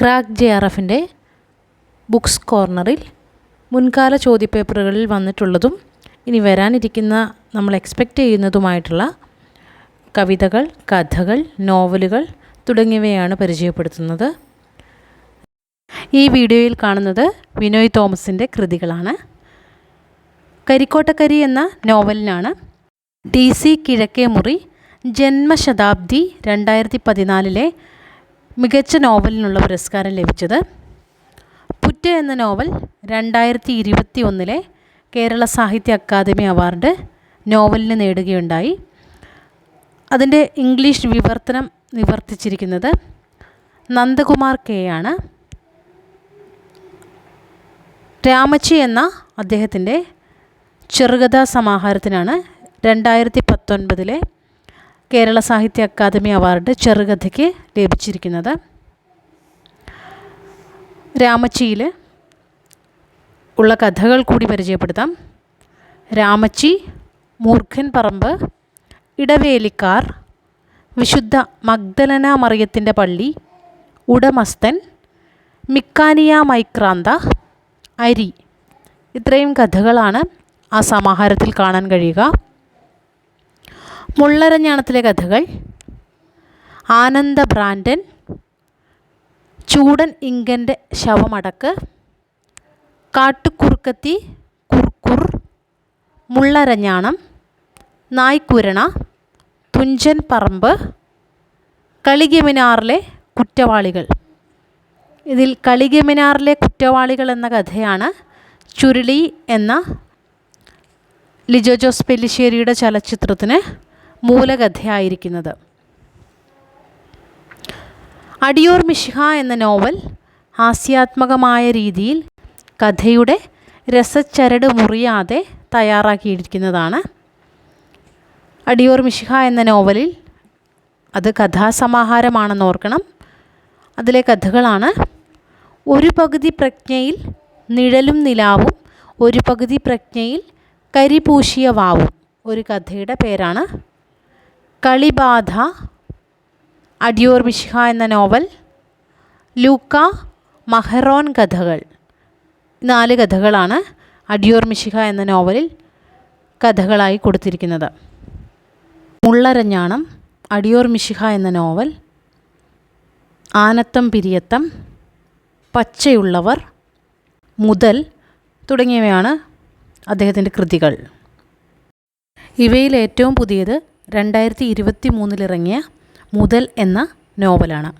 Crack J R എഫിന്റെ books കോർണറിൽ മുൻകാല ചോദ്യപേപ്പറുകളിൽ വന്നിട്ടുള്ളതും ഇനി വരാനിരിക്കുന്ന നമ്മൾ എക്സ്പെക്റ്റ് ചെയ്യുന്നതുമായിട്ടുള്ള കവിതകൾ കഥകൾ നോവലുകൾ തുടങ്ങിയവയാണ് പരിചയപ്പെടുത്തുന്നത്. ഈ വീഡിയോയിൽ കാണുന്നത് വിനോയ് തോമസിന്റെ കൃതികളാണ്. കരിക്കോട്ടക്കരി എന്ന നോവലിനാണ് ഡി സി കിഴക്കേ മുറി ജന്മശതാബ്ദി രണ്ടായിരത്തി പതിനാലിലെ മികച്ച നോവലിനുള്ള പുരസ്കാരം ലഭിച്ചത് പുറ്റ എന്ന നോവൽ രണ്ടായിരത്തി ഇരുപത്തി ഒന്നിലെ കേരള സാഹിത്യ അക്കാദമി അവാർഡ് നോവലിന് നേടുകയുണ്ടായി. അതിന്റെ ഇംഗ്ലീഷ് വിവർത്തനം നിവർത്തിച്ചിരിക്കുന്നത് നന്ദകുമാർ കെ ആണ്. രാമച്ചി എന്ന അദ്ദേഹത്തിന്റെ ചെറുകഥാ സമാഹാരത്തിനാണ് രണ്ടായിരത്തി പത്തൊൻപതിലെ കേരള സാഹിത്യ അക്കാദമി അവാർഡ് ചെറുകഥയ്ക്ക് ലഭിച്ചിരിക്കുന്നത്. രാമച്ചിയിൽ ഉള്ള കഥകൾ കൂടി പരിചയപ്പെടുത്താം. രാമച്ചി മൂർഖൻ പറമ്പ് ഇടവേലിക്കാർ വിശുദ്ധ മഗ്ദലന മറിയത്തിന്റെ പള്ളി ഉടമസ്ഥൻ മിക്കാനിയ മൈക്രാന്ത അരി. ഇത്രയും കഥകളാണ് ആ സമാഹാരത്തിൽ കാണാൻ കഴിയുക. മുള്ളരഞ്ഞാണത്തിലെ കഥകൾ. ആനന്ദ ഭ്രാന്തൻ ചൂടൻ ഇങ്കന്റെ ശവമടക്ക് കാട്ടുകുറുക്കത്തി കുർക്കുർ മുള്ളരഞ്ഞാണം നായ്ക്കുരണ തുഞ്ചൻ പറമ്പ് കളിഗമിനാറിലെ കുറ്റവാളികൾ. ഇതിൽ കളിഗമിനാറിലെ കുറ്റവാളികൾ എന്ന കഥയാണ് ചുരുളി എന്ന ലിജോ ജോസ് പെല്ലിശ്ശേരിയുടെ ചലച്ചിത്രത്തിന് മൂലകഥയായിരിക്കുന്നത്. അടിയൂർ മിഷിഹ എന്ന നോവൽ ഹാസ്യാത്മകമായ രീതിയിൽ കഥയുടെ രസച്ചരട് മുറിയാതെ തയ്യാറാക്കിയിരിക്കുന്നതാണ്. അടിയൂർ മിഷിഹ എന്ന നോവലിൽ അത് കഥാസമാഹാരമാണെന്ന് ഓർക്കണം. അതിലെ കഥകളാണ് ഒരു പകുതി പ്രജ്ഞയിൽ നിഴലും നിലാവും ഒരു പകുതി പ്രജ്ഞയിൽ കരിപൂശിയ വാവും. ഒരു കഥയുടെ പേരാണ് കളിബാധ അടിയോർ മിഷിഹ എന്ന നോവൽ ലൂക്ക മഹറോൻ കഥകൾ. നാല് കഥകളാണ് അടിയോർ മിഷിഹ എന്ന നോവലിൽ കഥകളായി കൊടുത്തിരിക്കുന്നത്. മുള്ളരഞ്ഞാണം അടിയോർ മിഷിഹ എന്ന നോവൽ ആനത്തം പിരിയത്തം പച്ചയുള്ളവർ മുതൽ തുടങ്ങിയവയാണ് അദ്ദേഹത്തിന്റെ കൃതികൾ. ഇവയിൽ ഏറ്റവും പുതിയത് രണ്ടായിരത്തി ഇരുപത്തി മൂന്നിലിറങ്ങിയ മുതൽ എന്ന നോവലാണ്.